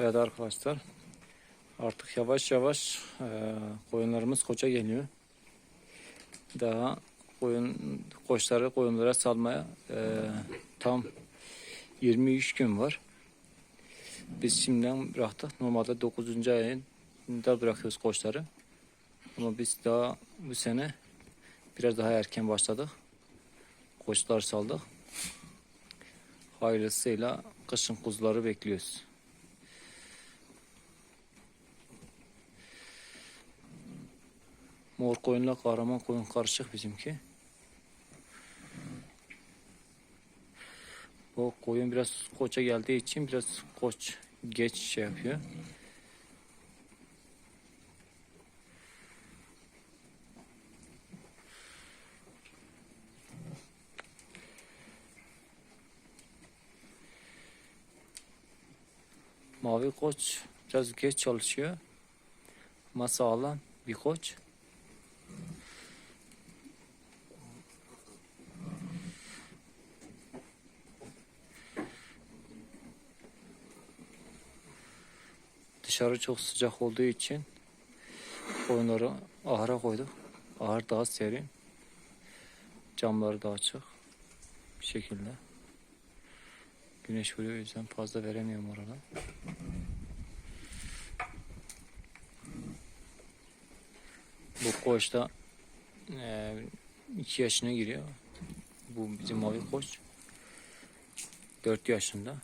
Evet arkadaşlar. Artık yavaş yavaş e, koyunlarımız koça geliyor. Daha koyun koçları koyunlara salmaya e, tam 23 gün var. Biz şimdiden bıraktık. Normalde 9. ayında bırakıyoruz koçları. Ama biz daha bu sene biraz daha erken başladık. Koçlar saldık. Hayırlısıyla kışın kuzuları bekliyoruz. Mor koyunla kahraman koyun karışık bizimki. Bu koyun biraz koça geldiği için biraz koç geç şey yapıyor. Mavi koç biraz geç çalışıyor. Ama sağlam bir koç. Dışarı çok sıcak olduğu için koyunları ahıra koyduk. Ahır daha serin. Camları da açık. Bir şekilde. Güneş vuruyor o yüzden fazla veremiyorum orada. Bu koç da 2 yaşına giriyor. Bu bizim mavi koç. 4 yaşında.